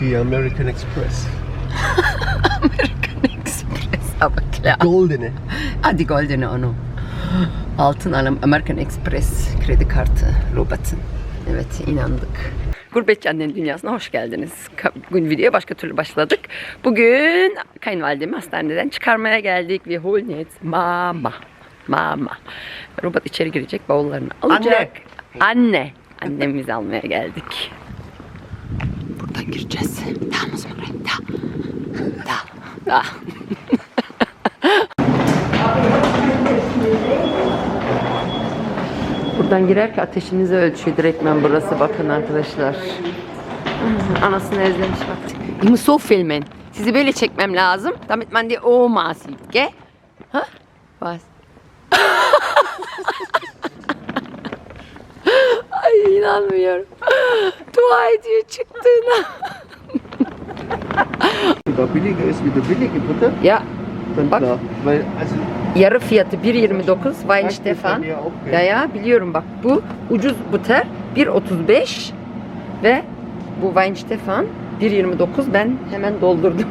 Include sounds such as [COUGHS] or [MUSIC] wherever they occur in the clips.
die American Express. [LAUGHS] American Express. Aber klar. Goldene. Hadi Golden'e onu. Altın alım American Express kredi kartı Robat'ın. Evet inandık. Gurbetçi Annenin Dünyası'na hoş geldiniz. Bugün videoya başka türlü başladık. Bugün kayınvalidemi hastaneden çıkarmaya geldik. Ve Holnetz mama. Mama. Robot içeri girecek bavullarını alacak. Anne. Annemizi almaya geldik. Buradan gireceğiz. Tamam mı? Tamam. Tamam. Tamam. Buradan girerken ateşinizi ölçüyor direktmen burası bakın arkadaşlar. Anasını özlemiş bak. Muss so filmen. Sizi böyle çekmem lazım. Damit man die Oma sieht, gell? Ha? Was? [LAUGHS] Ay inanmıyorum. [LAUGHS] Dua ediyor çıktığına. Sogar billiger ist wie der billige Butter. Ya Dann Bak. klar. Weil, also, yarı fiyatı 1.29 Weinstefan. Stefan ya, okay. Ya ya biliyorum bak bu ucuz buter 1.35 ve bu Weinstefan 1.29 ben hemen doldurdum.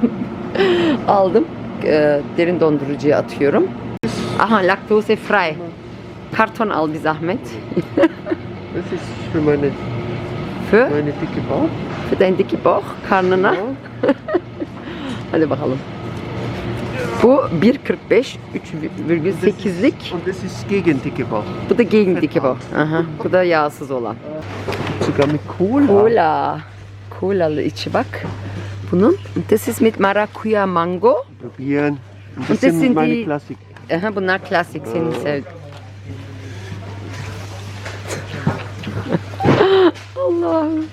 [LAUGHS] Aldım. Ee, derin dondurucuya atıyorum. Aha laktose frei. Karton al bir zahmet. [LAUGHS] das ist für meine, Für, meine dicke Bauch. für dein dicke Bauch karnına. [LAUGHS] Hadi bakalım. Bu 1.45 3,8'lik. Und das ist gegen dicke Bauch. Bu da gegen dicke Bauch. Aha, bu da yağsız olan. Sogar mit Cola. Cola. Colalı içi bak. Bunun. Und Das ist mit Maracuja Mango. Probieren. Und das sind meine die- Klassik. Aha, bunlar klasik senin sev. Allah'ım.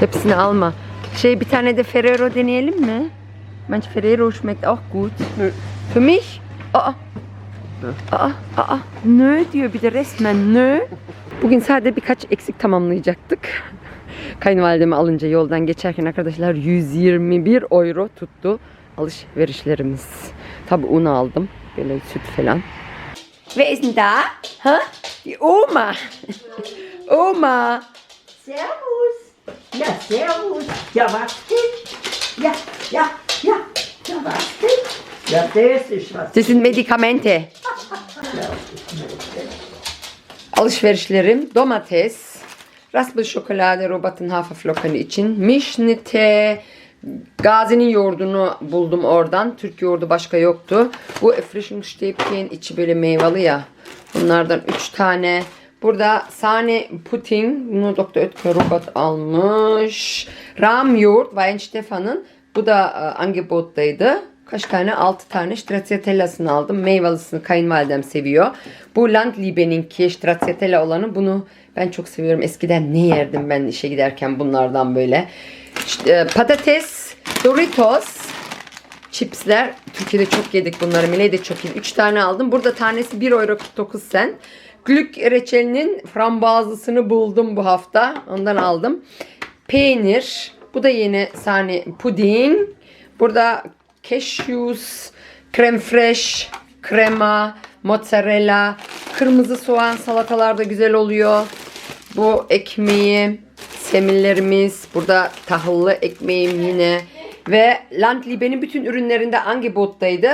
Hepsini alma. Şey bir tane de Ferrero deneyelim mi? Bence Ferrero schmeckt auch gut. Nö. Für mich? Aa. Aa, aa, nö diyor bir de resmen nö. Bugün sadece birkaç eksik tamamlayacaktık. Kayınvalidemi alınca yoldan geçerken arkadaşlar 121 euro tuttu alışverişlerimiz. Tabi un aldım. Böyle süt falan. Wer ist denn da? Ha? Die Oma. Oma. Servus. Ja, servus. Ja, was denn? Ja, ja, ja. Ja, was denn? Ja, das ist was. Das sind Medikamente. Alışverişlerim domates, raspberry şokolade robotun haferflocken için, mişnite, Gazi'nin yoğurdunu buldum oradan. Türk yoğurdu başka yoktu. Bu Erfrischungsstäbchen içi böyle meyveli ya. Bunlardan 3 tane. Burada sahne pudding. Bunu Dr. Oetker robot almış. Ram yoğurt Weinstefa'nın. Bu da e, Angebot'taydı. Kaç tane? 6 tane stracciatellasını aldım. Meyvelisini kayınvalidem seviyor. Bu Landliebe'ninki stracciatella olanı. Bunu ben çok seviyorum. Eskiden ne yerdim ben işe giderken bunlardan böyle. İşte, e, patates, Doritos, Chipsler. Türkiye'de çok yedik bunları. Miley de çok yedi. 3 tane aldım. Burada tanesi 1 euro 49 sen. Glück reçelinin frambuazlısını buldum bu hafta. Ondan aldım. Peynir. Bu da yeni sahne puding. Burada cashews, krem fresh, krema, mozzarella, kırmızı soğan salatalar da güzel oluyor. Bu ekmeği, semillerimiz, burada tahıllı ekmeğim yine ve Landliebe'nin bütün ürünlerinde Angebot'taydı.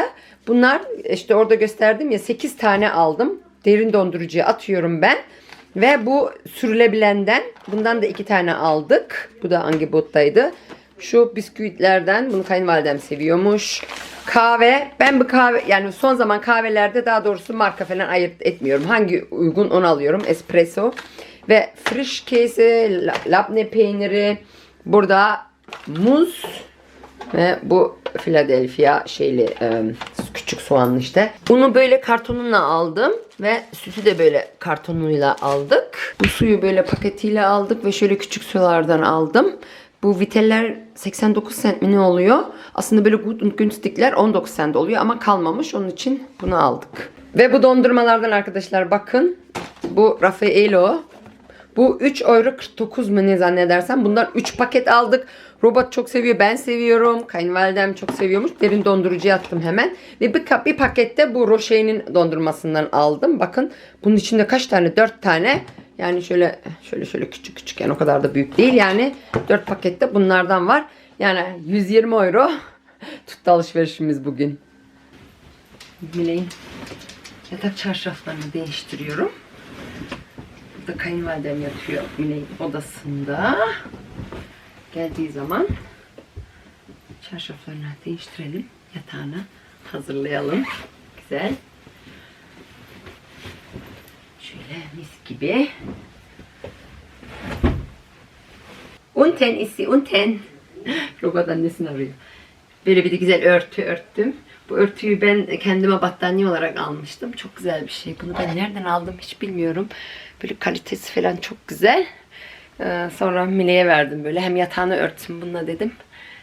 Bunlar işte orada gösterdim ya 8 tane aldım. Derin dondurucuya atıyorum ben. Ve bu sürülebilenden bundan da 2 tane aldık. Bu da Angebot'taydı. Şu bisküvitlerden bunu kayınvalidem seviyormuş. Kahve. Ben bu kahve yani son zaman kahvelerde daha doğrusu marka falan ayırt etmiyorum. Hangi uygun onu alıyorum. Espresso. Ve käse, la- labne peyniri. Burada muz. Ve bu Philadelphia şeyli küçük soğanlı işte. Bunu böyle kartonuna aldım ve sütü de böyle kartonuyla aldık. Bu suyu böyle paketiyle aldık ve şöyle küçük sulardan aldım. Bu viteller 89 cent mi ne oluyor? Aslında böyle gut und günstigler 19 cent oluyor ama kalmamış. Onun için bunu aldık. Ve bu dondurmalardan arkadaşlar bakın. Bu Raffaello. Bu 3 euro 49 mu ne zannedersem. Bundan 3 paket aldık. Robot çok seviyor. Ben seviyorum. Kayınvalidem çok seviyormuş. Derin dondurucuya attım hemen. Ve bir, bir pakette bu Rocher'in dondurmasından aldım. Bakın bunun içinde kaç tane? 4 tane. Yani şöyle şöyle şöyle küçük küçük yani o kadar da büyük değil. Yani 4 pakette bunlardan var. Yani 120 euro [LAUGHS] tuttu alışverişimiz bugün. Miley'in yatak çarşaflarını değiştiriyorum. Burada kayınvalidem yatıyor Miley'in odasında. Geldiği zaman çarşaflarını değiştirelim. Yatağını hazırlayalım. Güzel. Şöyle mis gibi. Unten isi unten. Robot annesini arıyor. Böyle bir de güzel örtü örttüm. Bu örtüyü ben kendime battaniye olarak almıştım. Çok güzel bir şey. Bunu ben nereden aldım hiç bilmiyorum. Böyle kalitesi falan çok güzel. Ee, sonra Mile'ye verdim böyle. Hem yatağını örtsün bununla dedim.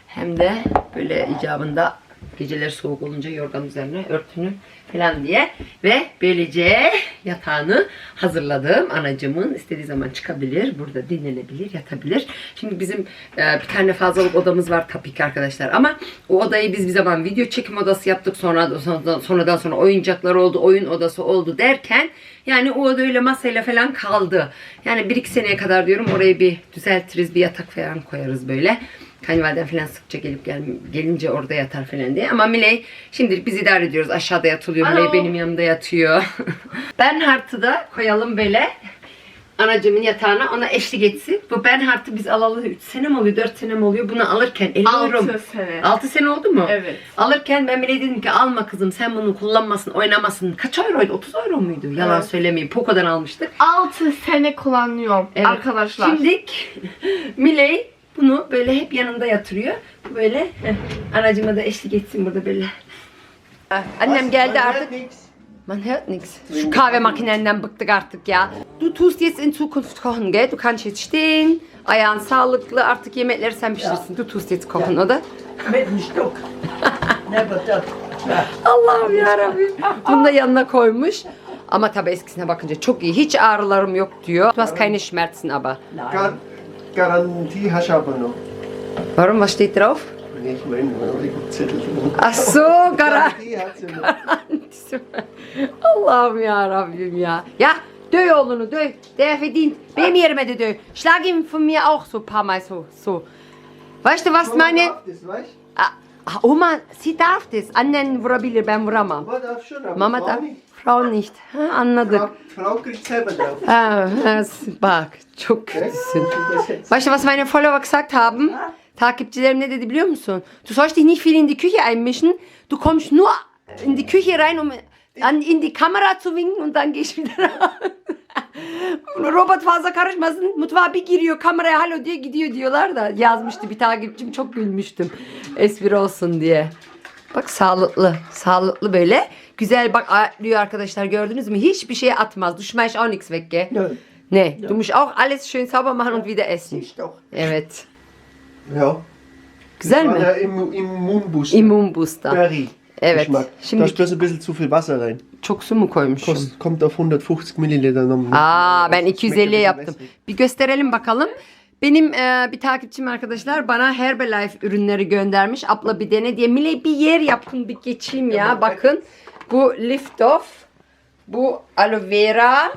Hem de böyle icabında geceler soğuk olunca yorgan üzerine örtünü falan diye. Ve böylece yatağını hazırladım. Anacımın istediği zaman çıkabilir. Burada dinlenebilir, yatabilir. Şimdi bizim e, bir tane fazlalık odamız var tabii ki arkadaşlar. Ama o odayı biz bir zaman video çekim odası yaptık. Sonra sonradan, sonradan sonra oyuncaklar oldu, oyun odası oldu derken yani o oda öyle masayla falan kaldı. Yani bir iki seneye kadar diyorum orayı bir düzeltiriz, bir yatak falan koyarız böyle. Kayınvaliden falan sıkça gelip gel, gelince orada yatar falan diye. Ama Miley şimdilik biz idare ediyoruz. Aşağıda yatılıyor. Miley benim yanımda yatıyor. [LAUGHS] Bernhardt'ı da koyalım böyle. Anacımın yatağına ona eşlik etsin. Bu Bernhardt'ı biz alalı 3 sene mi oluyor 4 sene mi oluyor? Bunu alırken 50 euro mu? 6 sene. 6 sene oldu mu? Evet. Alırken ben bile dedim ki alma kızım sen bunu kullanmasın oynamasın. Kaç euroydu? 30 euro muydu? Yalan Evet. söylemeyeyim. Poco'dan almıştık. 6 sene kullanıyorum Evet. arkadaşlar. Şimdilik Miley bunu böyle hep yanında yatırıyor. Böyle heh, anacıma da eşlik etsin burada böyle. Annem geldi artık. Man hört nichts. Şu kahve makinenden bıktık artık ya. Du tust jetzt in Zukunft kochen, gell? Du kannst jetzt stehen. Ayağın sağlıklı. Artık yemekleri sen pişirsin. Du tust jetzt kochen, oder? Mit dem Stuck. [LAUGHS] Never done. Allah'ım yarabbim. Bunu da yanına koymuş. Ama tabii eskisine bakınca çok iyi. Hiç ağrılarım yok diyor. Du hast keine Schmerzen aber. Gar Garantie hast du aber noch. Warum? Was steht drauf? Nee, ich meine, Zettel. Ach so, gar Garantie hat sie noch. [LAUGHS] Allah'ım ya Rabbim ya. Ya döv oğlunu döv. Der verdient. Benim yerime de döv. Schlag ihm von mir auch so ein paar Mal so. so. Weißt du was Mama meine... darf das, weißt Ah, ah, Oma, sie darf das. Annen vurabilir ben vuramam. Mama darf schon, aber Mama darf. nicht. Frau nicht. Ha, anladık. Frau, Frau kriegt selber drauf. Ha, ha, bak çok kötüsün. Weißt du, was meine Follower gesagt haben? Takipçilerim ne dedi biliyor musun? Du sollst dich nicht viel in die Küche einmischen. Du kommst nur in die Küche rein, um an, in die Kamera zu winken und dann gehst wieder raus. [LAUGHS] Robot fazla karışmasın. Mutfağa bir giriyor kameraya halo diye gidiyor diyorlar da yazmıştı bir takipçim çok gülmüştüm. Espri olsun diye. Bak sağlıklı. Sağlıklı böyle. Güzel bak atlıyor arkadaşlar gördünüz mü? Hiçbir şey atmaz. Schmeißt auch nichts weg gell? Nö. Ne, du musst auch alles schön sauber machen und wieder essen. Siehst doch. Evet. Ja. Güzel mi? der Immu- Immunbooster. Immunbooster. Berry. Evet. Geschmack. Şimdi- Da ist bloß ein bisschen zu viel Wasser rein. Çok su mu koymuşum? Kost, kommt auf 150 Milliliter. Aa ben Schmeckt ein 250 bisschen yaptım. Bir gösterelim bakalım. Benim e, bir takipçim arkadaşlar bana Herbalife ürünleri göndermiş. Abla bir dene diye. Mile bir yer yapın bir geçeyim ya. Bakın. Bu Lift Off. Bu aloe vera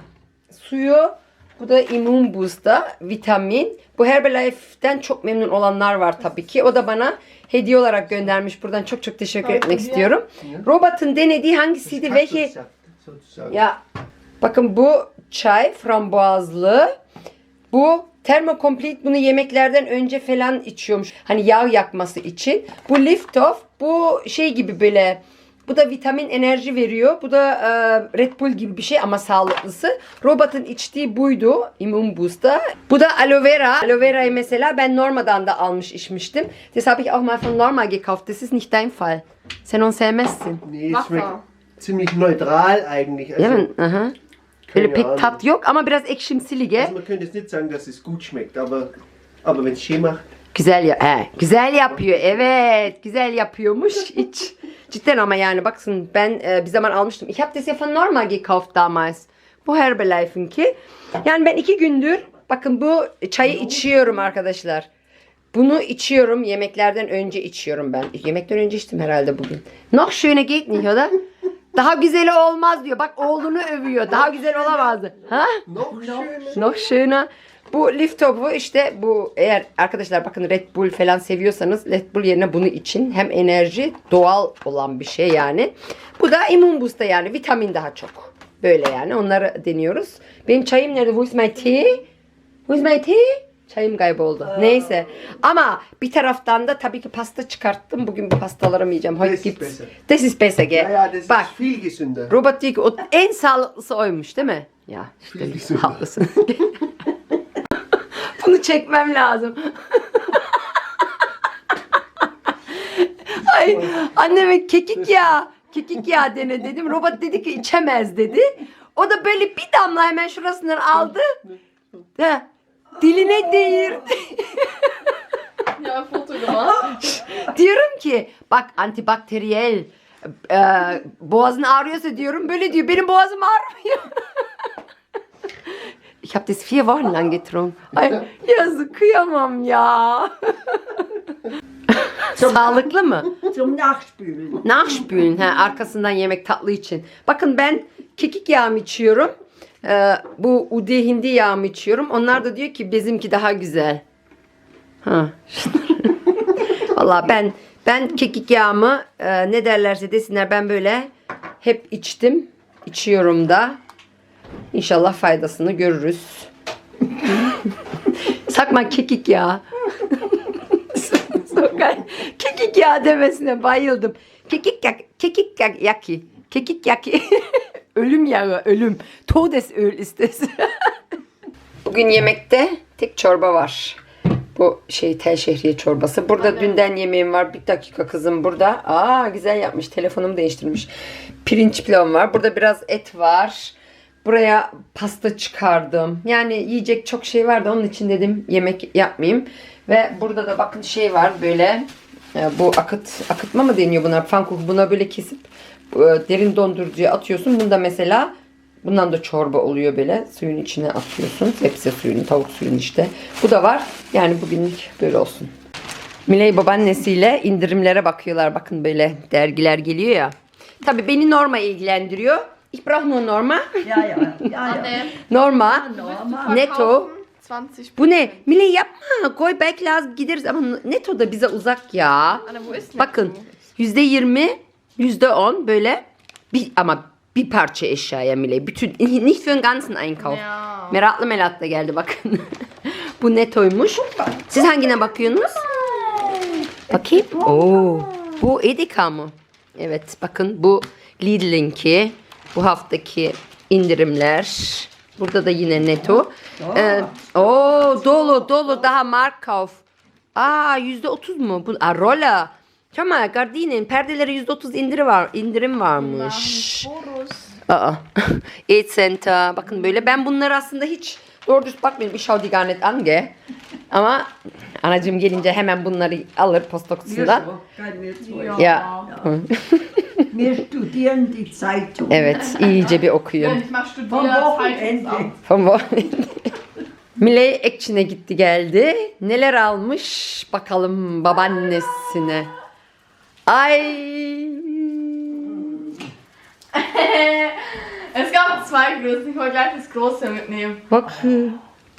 suyu. Bu da immün booster, vitamin. Bu Herbalife'den çok memnun olanlar var tabii ki. O da bana hediye olarak göndermiş. Buradan çok çok teşekkür etmek istiyorum. Robot'un denediği hangisiydi? Kaktussaft, sozusagen. ya bakın bu çay frambuazlı. Bu termokomplit bunu yemeklerden önce falan içiyormuş. Hani yağ yakması için. Bu lift off bu şey gibi böyle bu da vitamin enerji veriyor. Bu da e, Red Bull gibi bir şey ama sağlıklısı. Robot'un içtiği buydu. Immune Booster. Bu da aloe vera. Aloe vera'yı mesela ben Norma'dan da almış içmiştim. Das habe ich auch mal von Norma gekauft. Das ist nicht dein Fall. Sen onu sevmezsin. Nee, schmeckt ziemlich neutral eigentlich. Also, mi? Aha. Keine pek tat yok ama biraz ekşimsili ge. also man könnte jetzt nicht sagen, dass es gut schmeckt, aber, aber wenn es schön macht, Güzel ya he, güzel yapıyor. Evet, güzel yapıyormuş. [LAUGHS] Hiç cidden ama yani baksın ben e, bir zaman almıştım. Ich habe das ja von Norma gekauft damals. Bu Herbalife'inki. Yani ben iki gündür Bakın bu çayı içiyorum arkadaşlar. Bunu içiyorum. Yemeklerden önce içiyorum ben. Yemekten önce içtim herhalde bugün. Noch schöne geht nicht oder? Daha güzeli olmaz diyor. Bak oğlunu övüyor. Daha güzel olamazdı. Ha? Noch schöner. Noch. Bu lift topu işte bu eğer arkadaşlar bakın Red Bull falan seviyorsanız Red Bull yerine bunu için hem enerji doğal olan bir şey yani. Bu da immün booster yani vitamin daha çok. Böyle yani onları deniyoruz. Benim çayım nerede? Mein Tee? Wo ist mein Tee? Çayım kayboldu. Neyse. Ama bir taraftan da tabii ki pasta çıkarttım. Bugün bu pastaları yiyeceğim. Heute Das ist gibt's. besser. Das ist besser, gell? Ja, ja, das Bak. viel gesünder. Diyor ki o en sağlıklısı oymuş değil mi? Ya işte Viel gesünder. haklısın. [LAUGHS] Bunu çekmem lazım. [LAUGHS] Ay anneme kekik ya. Kekik ya dene dedim. Robot dedi ki içemez dedi. O da böyle bir damla hemen şurasından aldı. Ha, diline değirdi. Ja, [LAUGHS] Foto gemacht. [LAUGHS] diyorum ki bak antibakteriyel e, boğazın ağrıyorsa diyorum böyle diyor benim boğazım ağrımıyor. [LAUGHS] Ich habe das vier Wochen lang getrunken. Ay yazık kıyamam ya. Sağlıklı mı? Zum Nachspülen. Nachspülen. Ha, arkasından yemek tatlı için. Bakın ben kekik yağımı içiyorum. Ee, bu ude hindi yağımı içiyorum. Onlar da diyor ki bizimki daha güzel. Ha. [LAUGHS] Valla ben ben kekik yağımı e, ne derlerse desinler ben böyle hep içtim. içiyorum da. İnşallah faydasını görürüz. [LAUGHS] Sakma kekik yağı. [LAUGHS] Kekik yağı demesine bayıldım. Kekik yak, kekik yak, yaki. Kekik yaki. Ölüm yağı, ölüm. Todesöl ist es. [LAUGHS] Bugün yemekte tek çorba var. Bu şey tel şehriye çorbası. Burada dünden yemeğim var. Bir dakika kızım burada. Aa güzel yapmış. Telefonumu değiştirmiş. Pirinç pilavım var. Burada biraz et var. Buraya pasta çıkardım. Yani yiyecek çok şey vardı. Onun için dedim yemek yapmayayım. Ve burada da bakın şey var böyle. Bu akıt akıtma mı deniyor buna? Pfannkuchen. Buna böyle kesip derin dondurucuya atıyorsun. Bunda mesela bundan da çorba oluyor böyle. Suyun içine atıyorsun. Sebze suyunu, tavuk suyunu işte. Bu da var. Yani bugünlük böyle olsun. Miley babaannesiyle indirimlere bakıyorlar. Bakın böyle dergiler geliyor ya. Tabii beni Norma ilgilendiriyor. Ich brauche nur Norma. Ja, ja, ja, ja. Norma. Normal. Netto. 20 Bu ne? Miley yapma. Koy belki lazım gideriz ama Netto da bize uzak ya. Bakın yüzde yirmi, yüzde on böyle bir ama bir parça eşyaya Miley. Bütün nicht für den ganzen Einkauf. Ya. Meraklı meraklı geldi bakın. [LAUGHS] Bu Netto'ymuş. Siz hangine bakıyorsunuz? Bakayım. Oo. Bu Edeka mı? Evet bakın bu Lidl'inki. Bu haftaki indirimler. Burada da yine Netto. Ee, oo dolu dolu daha Markauf. Aa yüzde otuz mu? Bu Arola. Tamam Gardinen perdelere yüzde otuz indirim var, indirim varmış. Aa. [LAUGHS] E-Center. Bakın böyle. Ben bunları aslında hiç doğru düz bakmıyorum. Ich schau die gar nicht an, gell? Ama anacığım gelince hemen bunları alır posta kutusundan. Ya. Wir studieren die Zeitung. Evet. iyice bir okuyor. Wenn ich mal Vom studiere, Wochenende. Zeitungsamt. Vom Wochenende. [LAUGHS] Miley Ekçin'e gitti geldi. Neler almış bakalım babaannesine. Ay. Es gab zwei Größen. Ich wollte gleich das Große mitnehmen. Bak.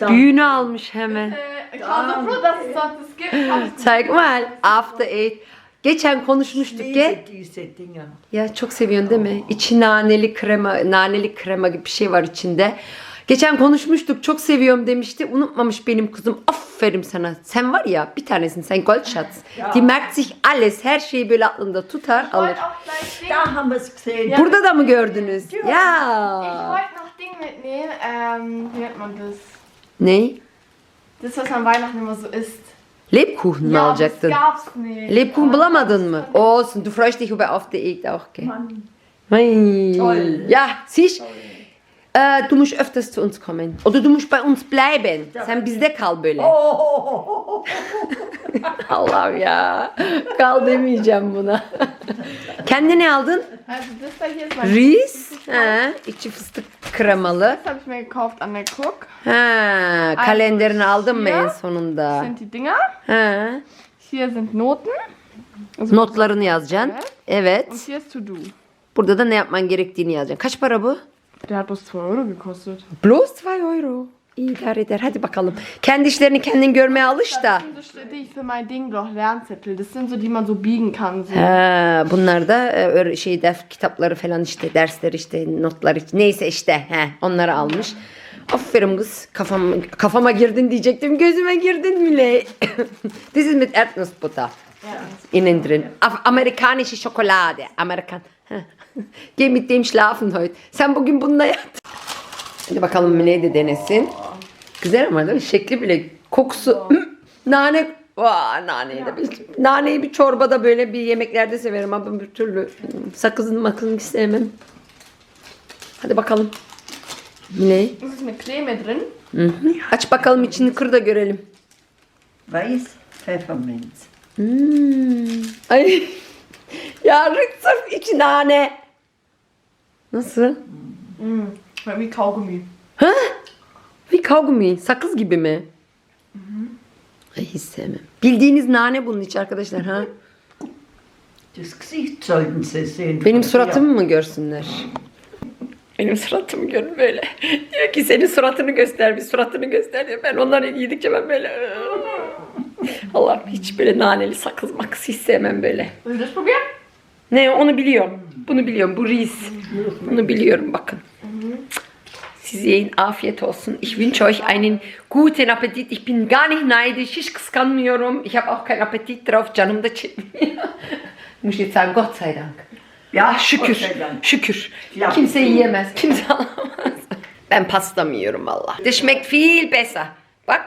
Büyüğünü almış hemen. İch war so froh, dass es das gibt. Zeig mal. After eight. Geçen konuşmuştuk ya. Ya çok seviyorsun değil mi? İçi naneli krema, naneli krema gibi bir şey var içinde. Geçen konuşmuştuk. Çok seviyorum demişti. Unutmamış benim kızım. Aferin sana. Sen var ya bir tanesin sen Goldschatz. Die merkt sich alles. Her şeyi böyle aklında tutar alır. wollte auch gleich Ding. Da haben wir es gesehen. Burada da mı gördünüz? Ich Ya. wollte noch Ding mitnehmen. Ähm, wie nennt man das? Ne? Das, was an Weihnachten immer so isst. Lebkuchen Ja, aber alacaktın? das gab's nicht. Lebkuchen bulamadın mı? Olsun. Du freust dich über auf die Eid auch, gell? Mann, Ay. Toll. Ja, siehst Äh, du musst öfters zu uns kommen. Oder du musst bei uns bleiben. Sen bizde kal böyle. Allah'ım ya. Kal demeyeceğim buna. Kendine ne aldın? Also das da hier ist mein Ris. Ha, içi fıstık kremalı. Das habe ich mir gekauft an der Cook. Ha, kalenderini aldın mı en sonunda? sind die Dinger. Ha. Hier sind Noten. Also Notlarını yazacaksın. Evet. Und hier ist To Do. Burada da ne yapman gerektiğini yazacaksın. Kaç para bu? Der hat bloß 2 Euro gekostet. Plus 2 euro. İyi idare eder. Hadi bakalım. Kendi işlerini kendin görmeye alış da. Das sind so ich für mein Ding doch Lernzettel. Das sind so, die man so biegen kann. So. Ha, bunlar da e, öyle şey def kitapları falan işte dersler işte notlar işte neyse işte he onları almış. Aferin kız kafam kafama girdin diyecektim gözüme girdin bile. [COUGHS] This is mit Erdnussbutter. Innen drin. Af- Amerikanische Schokolade. Amerikan. Heh. [LAUGHS] Geh mit dem schlafen heute. Sen bugün bununla yat. Hadi bakalım Mine'yi de denesin. Güzel ama değil mi? Şekli bile. Kokusu. [LAUGHS] Nane. Vaa naneyi de. Naneyi bir çorbada böyle bir yemeklerde severim ama bir türlü sakızın makızın hiç sevmem. Hadi bakalım. Mine. Das ist mit Creme drin. Hı hı. Aç bakalım içini kır da görelim. Weiß Pfefferminz. Hmm. Ay. Ya sırf içi nane. Nasıl? Wie Kaugummi. Bir kaugummi. Sakız gibi mi? Ay hiç sevmem. Bildiğiniz nane bunun içi arkadaşlar ha. Das Gesicht sollten Sie sehen. Benim suratımı mı görsünler? Benim suratımı görün böyle. Diyor ki senin suratını göster, bir suratını göster diyor. Ben onları yedikçe ben böyle... Allah'ım hiç böyle naneli sakız makız hiç sevmem böyle. Ne onu biliyorum. Bunu biliyorum. Bu ris. Bunu biliyorum bakın. Siz yiyin afiyet olsun. Ich wünsche euch einen guten Appetit. Ich bin gar nicht neidisch. Hiç kıskanmıyorum. Ich habe auch keinen Appetit drauf. Canım da çekmiyor. [LAUGHS] Muss jetzt sagen, Gott sei Dank. Ya şükür. Şükür. Kimse yiyemez. Kimse alamaz. Ben pasta mı yiyorum valla. Das schmeckt viel besser. Bak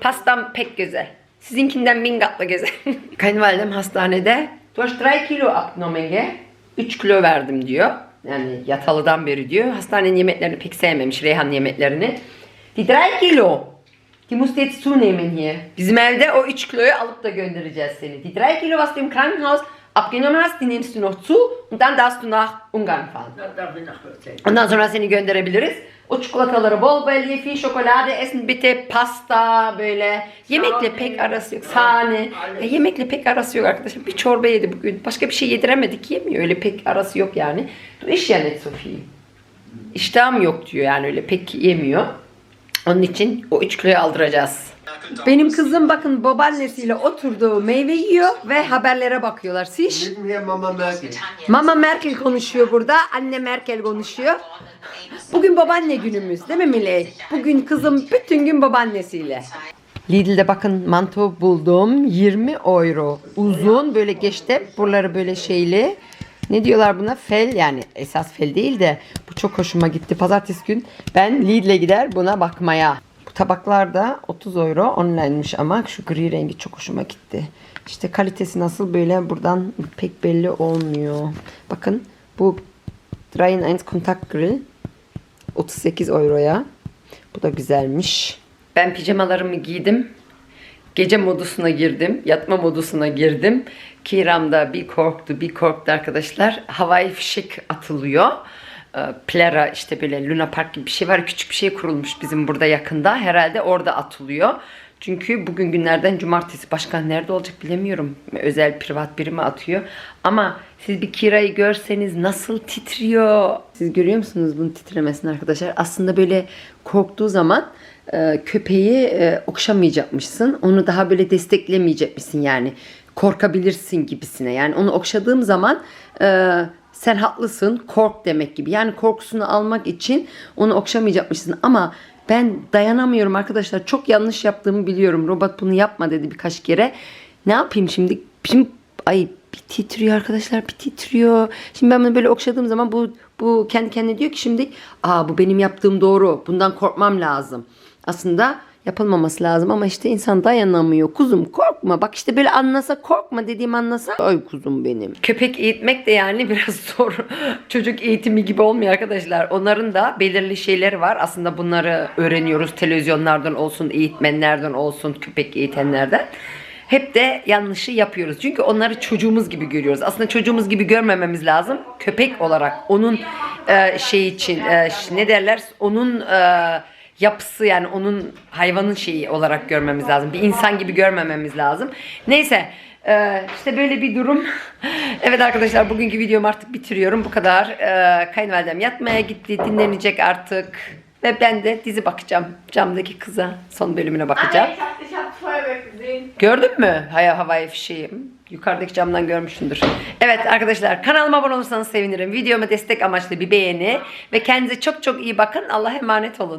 pastam pek güzel. Sizinkinden bin katlı güzel. [LAUGHS] Kayınvalidem hastanede. Du hast 3 kilo abgenommen gell? 3 kilo verdim diyor. Yani yatalıdan beri diyor. Hastanenin yemeklerini pek sevmemiş. Reyhan yemeklerini. Die 3 kilo. Die musst jetzt zunehmen hier. Bizim evde o 3 kiloyu alıp da göndereceğiz seni. Die 3 kilo was du im Krankenhaus abgenommen hast, die nimmst du noch zu und dann darfst du nach Ungarn fahren. Ondan sonra seni gönderebiliriz. O çikolataları bol bol ye, viel şokolade essen bitte, pasta böyle. Yemekle pek arası yok. Sahne. Ya yemekle pek arası yok arkadaşlar. Bir çorba yedi bugün. Başka bir şey yediremedik. Yemiyor. Öyle pek arası yok yani. Du iş ya net so viel. İştahım yok diyor yani öyle pek yemiyor. Onun için o 3 kiloyu aldıracağız. Benim kızım bakın babaannesiyle oturduğu meyve yiyor ve haberlere bakıyorlar. Siz? Mama Merkel. Mama Merkel konuşuyor burada. Anne Merkel konuşuyor. Bugün babaanne günümüz değil mi Miley? Bugün kızım bütün gün babaannesiyle. Lidl'de bakın manto buldum. 20 euro. Uzun böyle geçti. Buraları böyle şeyli. Ne diyorlar buna? Fel yani esas fel değil de bu çok hoşuma gitti. Pazartesi gün ben Lidl'e gider buna bakmaya. Tabaklar da 30 euro online'mış ama şu gri rengi çok hoşuma gitti. İşte kalitesi nasıl böyle buradan pek belli olmuyor. Bakın bu 3 in 1 Kontakt Grill 38 euroya. Bu da güzelmiş. Ben pijamalarımı giydim. Gece modusuna girdim. Yatma modusuna girdim. Kiram da bir korktu bir korktu arkadaşlar. Havai fişek atılıyor. Ee, Plera işte böyle Luna Park gibi bir şey var. Küçük bir şey kurulmuş bizim burada yakında. Herhalde orada atılıyor. Çünkü bugün günlerden cumartesi. Başkan nerede olacak bilemiyorum. Özel privat birimi atıyor. Ama siz bir kirayı görseniz nasıl titriyor. Siz görüyor musunuz bunun titremesini arkadaşlar? Aslında böyle korktuğu zaman e, köpeği e, okşamayacakmışsın. Onu daha böyle desteklemeyecekmişsin yani. Korkabilirsin gibisine. Yani onu okşadığım zaman e, sen haklısın kork demek gibi. Yani korkusunu almak için onu okşamayacakmışsın. Ama ben dayanamıyorum arkadaşlar. Çok yanlış yaptığımı biliyorum. Robot bunu yapma dedi birkaç kere. Ne yapayım şimdi? Şimdi ay bir titriyor arkadaşlar bir titriyor. Şimdi ben bunu böyle okşadığım zaman bu bu kendi kendine diyor ki şimdi aa bu benim yaptığım doğru. Bundan korkmam lazım. Aslında Yapılmaması lazım ama işte insan dayanamıyor. Kuzum korkma. Bak işte böyle anlasa korkma dediğim anlasa. Ay kuzum benim. Köpek eğitmek de yani [LAUGHS] biraz zor. Çocuk eğitimi gibi olmuyor arkadaşlar. Onların da belirli şeyleri var. Aslında bunları öğreniyoruz televizyonlardan olsun, eğitmenlerden olsun, köpek eğitenlerden. Hep de yanlışı yapıyoruz. Çünkü onları çocuğumuz gibi görüyoruz. Aslında çocuğumuz gibi görmememiz lazım. Köpek olarak onun e, şey için e, ne derler? Onun e, yapısı yani onun hayvanın şeyi olarak görmemiz lazım. Bir insan gibi görmememiz lazım. Neyse e, işte böyle bir durum. [LAUGHS] evet arkadaşlar bugünkü videomu artık bitiriyorum. Bu kadar. E, kayınvalidem yatmaya gitti. Dinlenecek artık. Ve ben de dizi bakacağım. Camdaki kıza son bölümüne bakacağım. Gördün mü? Haya havai fişeği. Yukarıdaki camdan görmüşsündür. Evet arkadaşlar kanalıma abone olursanız sevinirim. Videoma destek amaçlı bir beğeni ve kendinize çok çok iyi bakın. Allah'a emanet olun.